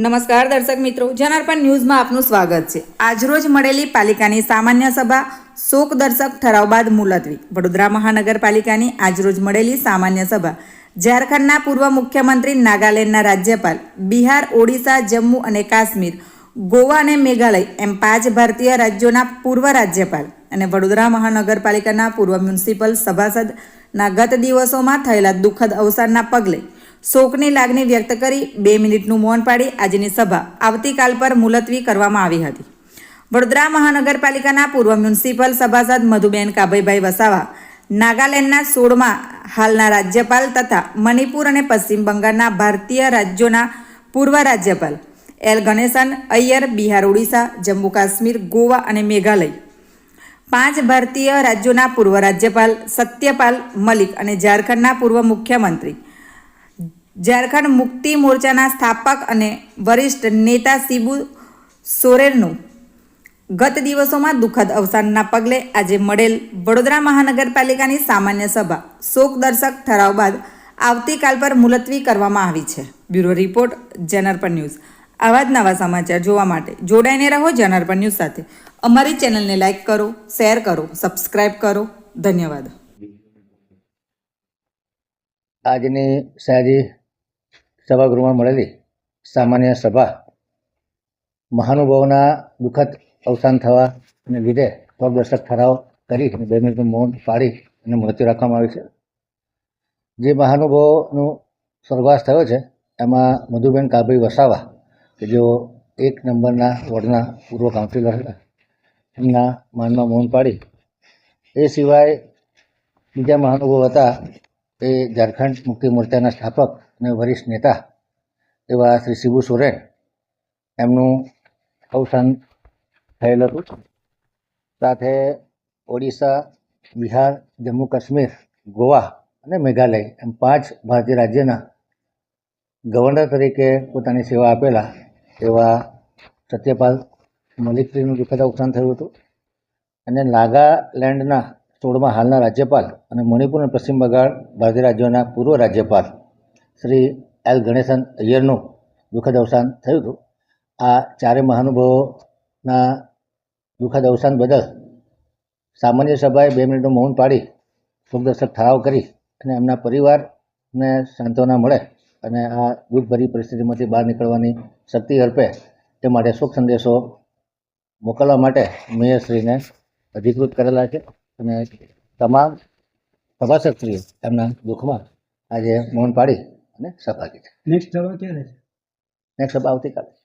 નમસ્કાર દર્શક મિત્રો, જનાર્પણ ન્યૂઝમાં આપનું સ્વાગત છે. આજરોજ મળેલી પાલિકાની સામાન્ય સભા શોક દર્શક ઠરાવ બાદ મુલતવી. વડોદરા મહાનગરપાલિકાની આજરોજ મળેલી સામાન્ય સભા. ઝારખંડના પૂર્વ મુખ્યમંત્રી નાગાલેન્ડના રાજ્યપાલ, બિહાર, ઓડિશા, જમ્મુ અને કાશ્મીર, ગોવા અને મેઘાલય એમ પાંચ ભારતીય રાજ્યોના પૂર્વ રાજ્યપાલ અને વડોદરા મહાનગરપાલિકાના પૂર્વ મ્યુનિસિપલ સભાસદના ગત દિવસોમાં થયેલા દુઃખદ અવસાનના પગલે શોકની લાગણી વ્યક્ત કરી બે મિનિટનું મૌન પાડી આજની સભા આવતીકાલ પર મુલતવી કરવામાં આવી હતી. વડોદરા મહાનગરપાલિકાના પૂર્વ મ્યુનિસિપલ સભાસદ મધુબેન કાભઈભાઈ વસાવા, નાગાલેન્ડના સોળમાં હાલના રાજ્યપાલ તથા મણિપુર અને પશ્ચિમ બંગાળના ભારતીય રાજ્યોના પૂર્વ રાજ્યપાલ એલ ગણેશન, અય્યર, બિહાર, ઓડિશા, જમ્મુ કાશ્મીર, ગોવા અને મેઘાલય. પાંચ ભારતીય રાજ્યોના પૂર્વ રાજ્યપાલ સત્યપાલ મલિક અને ઝારખંડના પૂર્વ મુખ્યમંત્રી ઝારખંડ મુક્તિ મોરચાના સ્થાપક અને વરિષ્ઠ નેતા શિબુ સોરેનનું ગત દિવસોમાં દુઃખદ અવસાનના પગલે આજે મળેલ વડોદરા મહાનગરપાલિકાની સામાન્ય સભા. શોક દર્શક ઠરાવ બાદ આવતીકાલ પર મુલતવી કરવામાં આવી છે. બ્યુરો રિપોર્ટ જનરપન ન્યૂઝ. આવા જ નવા સમાચાર જોવા માટે જોડાઈને રહો જનરપન ન્યૂઝ સાથે. અમારી ચેનલને લાઇક કરો, શેર કરો, સબસ્ક્રાઇબ કરો. ધન્યવાદ. આજની સયાજી સભાગૃહમાં મળેલી સામાન્ય સભા મહાનુભાવોના દુઃખદ અવસાન થવાને લીધે પગદર્શક ઠરાવ કરી અને બે મિનિટનું મૌન પાડી અને મૃત્યુ રાખવામાં આવી છે. જે મહાનુભાવોનું સ્વર્ગવાસ થયો છે, એમાં મધુબેન કાભાઈ વસાવા, કે જેઓ એક નંબરના વોર્ડના પૂર્વ કાઉન્સિલર હતા, એમના માનમાં મૌન પાડી એ સિવાય બીજા મહાનુભાવ હતા એ ઝારખંડ મુક્તિ મોરચાના સ્થાપક અને વરિષ્ઠ નેતા એવા શ્રી શિબુ સોરેન એમનું અવસાન થયેલ હતું. સાથે ઓડિશા, બિહાર, જમ્મુ, કાશ્મીર, ગોવા અને મેઘાલય એમ પાંચ ભારતીય રાજ્યના ગવર્નર તરીકે પોતાની સેવા આપેલા એવા સત્યપાલ મલિકશ્રીનું દુઃખદ અવસાન થયું હતું. અને નાગાલેન્ડના સોળમાં હાલના રાજ્યપાલ અને મણિપુર અને પશ્ચિમ બંગાળ ભારતીય રાજ્યોના પૂર્વ રાજ્યપાલ શ્રી એલ ગણેશન અય્યરનું દુઃખદ અવસાન થયું હતું. આ ચારે મહાનુભાવોના દુઃખદ અવસાન બદલ સામાન્ય સભાએ બે મિનિટનું મૌન પાડી શોકદર્શક ઠરાવ કરી અને એમના પરિવારને સાંત્વના મળે અને આ દુઃખભરી પરિસ્થિતિમાંથી બહાર નીકળવાની શક્તિ અર્પે તે માટે શોક સંદેશો મોકલવા માટે મેયરશ્રીને અધિકૃત કરેલા છે. અને તમામ સભાસદશ્રીઓ એમના દુઃખમાં આજે મૌન પાડી અને સભા કીધી નેક્સ્ટ સભા ક્યારે છે? નેક્સ્ટ સભા આવતીકાલે.